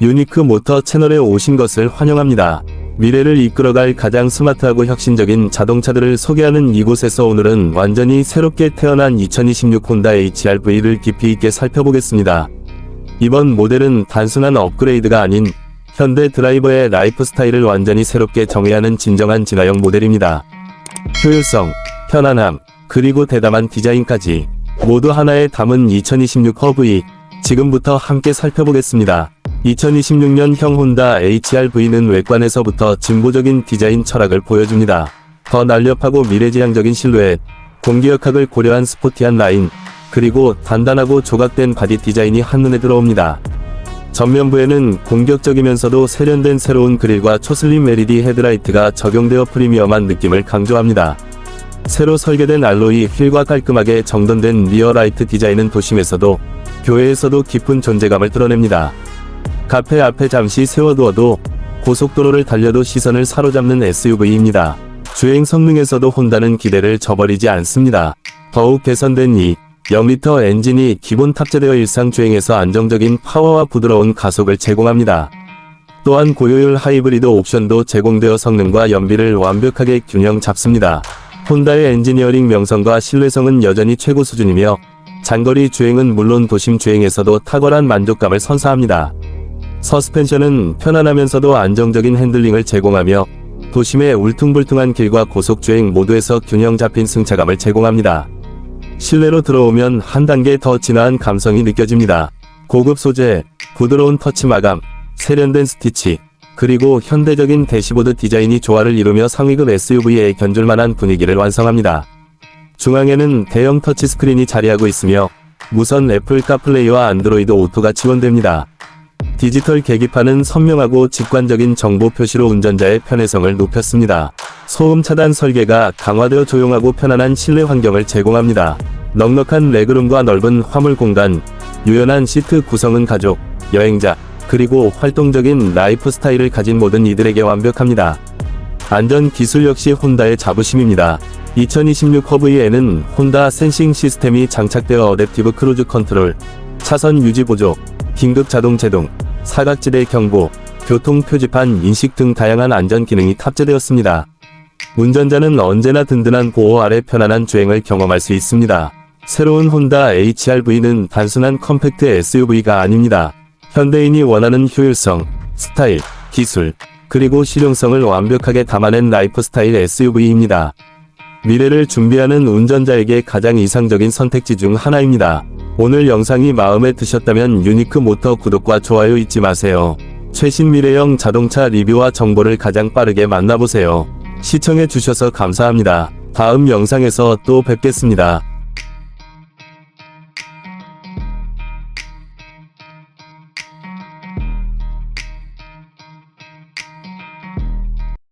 유니크 모터 채널에 오신 것을 환영합니다. 미래를 이끌어갈 가장 스마트하고 혁신적인 자동차들을 소개하는 이곳에서 오늘은 완전히 새롭게 태어난 2026 혼다 HRV를 깊이 있게 살펴보겠습니다. 이번 모델은 단순한 업그레이드가 아닌 현대 드라이버의 라이프 스타일을 완전히 새롭게 정해야 하는 진정한 진화형 모델입니다. 효율성, 편안함, 그리고 대담한 디자인까지 모두 하나에 담은 2026 허브이 지금부터 함께 살펴보겠습니다. 2026년형 혼다 HRV는 외관에서부터 진보적인 디자인 철학을 보여줍니다. 더 날렵하고 미래지향적인 실루엣, 공기역학을 고려한 스포티한 라인, 그리고 단단하고 조각된 바디 디자인이 한눈에 들어옵니다. 전면부에는 공격적이면서도 세련된 새로운 그릴과 초슬림 LED 헤드라이트가 적용되어 프리미엄한 느낌을 강조합니다. 새로 설계된 알로이 휠과 깔끔하게 정돈된 리어 라이트 디자인은 도심에서도 교외에서도 깊은 존재감을 드러냅니다. 카페 앞에 잠시 세워두어도 고속도로를 달려도 시선을 사로잡는 SUV입니다. 주행 성능에서도 혼다는 기대를 저버리지 않습니다. 더욱 개선된 이 0리터 엔진이 기본 탑재되어 일상 주행에서 안정적인 파워와 부드러운 가속을 제공합니다. 또한 고효율 하이브리드 옵션도 제공되어 성능과 연비를 완벽하게 균형 잡습니다. 혼다의 엔지니어링 명성과 신뢰성은 여전히 최고 수준이며 장거리 주행은 물론 도심 주행에서도 탁월한 만족감을 선사합니다. 서스펜션은 편안하면서도 안정적인 핸들링을 제공하며 도심의 울퉁불퉁한 길과 고속주행 모두에서 균형 잡힌 승차감을 제공합니다. 실내로 들어오면 한 단계 더 진화한 감성이 느껴집니다. 고급 소재, 부드러운 터치 마감, 세련된 스티치, 그리고 현대적인 대시보드 디자인이 조화를 이루며 상위급 SUV에 견줄만한 분위기를 완성합니다. 중앙에는 대형 터치 스크린이 자리하고 있으며 무선 애플 카플레이와 안드로이드 오토가 지원됩니다. 디지털 계기판은 선명하고 직관적인 정보 표시로 운전자의 편의성을 높였습니다. 소음 차단 설계가 강화되어 조용하고 편안한 실내 환경을 제공합니다. 넉넉한 레그룸과 넓은 화물 공간, 유연한 시트 구성은 가족, 여행자, 그리고 활동적인 라이프 스타일을 가진 모든 이들에게 완벽합니다. 안전 기술 역시 혼다의 자부심입니다. 2026 허브이에는 혼다 센싱 시스템이 장착되어 어댑티브 크루즈 컨트롤, 차선 유지 보조, 긴급 자동 제동, 사각지대 경보, 교통 표지판 인식 등 다양한 안전 기능이 탑재되었습니다. 운전자는 언제나 든든한 보호 아래 편안한 주행을 경험할 수 있습니다. 새로운 혼다 HRV는 단순한 컴팩트 SUV가 아닙니다. 현대인이 원하는 효율성, 스타일, 기술, 그리고 실용성을 완벽하게 담아낸 라이프 스타일 SUV입니다. 미래를 준비하는 운전자에게 가장 이상적인 선택지 중 하나입니다. 오늘 영상이 마음에 드셨다면 유니크 모터 구독과 좋아요 잊지 마세요. 최신 미래형 자동차 리뷰와 정보를 가장 빠르게 만나보세요. 시청해 주셔서 감사합니다. 다음 영상에서 또 뵙겠습니다.